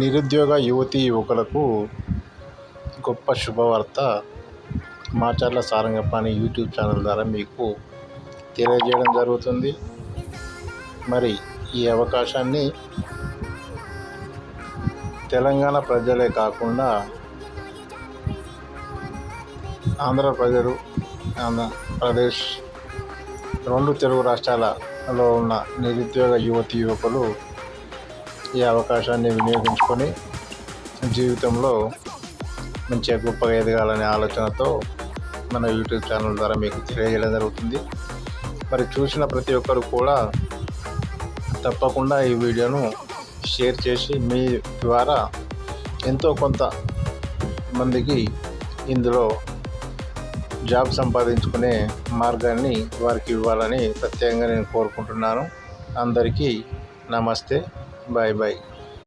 నిరుద్యోగ యువతీ యువకులకు గొప్ప శుభవార్త మాచర్ల సారంగపాణి యూట్యూబ్ ఛానల్ ద్వారా మీకు తెలియజేయడం జరుగుతుంది. మరి ఈ అవకాశాన్ని తెలంగాణ ప్రజలే కాకుండా ఆంధ్ర ప్రజలు ఆంధ్రప్రదేశ్ రెండు తెలుగు రాష్ట్రాలలో ఉన్న నిరుద్యోగ యువతీ యువకులు ఈ అవకాశాన్ని వినియోగించుకొని జీవితంలో మంచిగా గొప్పగా ఎదగాలనే ఆలోచనతో మన యూట్యూబ్ ఛానల్ ద్వారా మీకు తెలియజేయడం జరుగుతుంది. మరి చూసిన ప్రతి ఒక్కరు కూడా తప్పకుండా ఈ వీడియోను షేర్ చేసి మీ ద్వారా ఎంతో కొంత మందికి ఇందులో జాబ్ సంపాదించుకునే మార్గాన్ని వారికి ఇవ్వాలని ప్రత్యేకంగా నేను కోరుకుంటున్నాను. అందరికీ నమస్తే. Bye bye.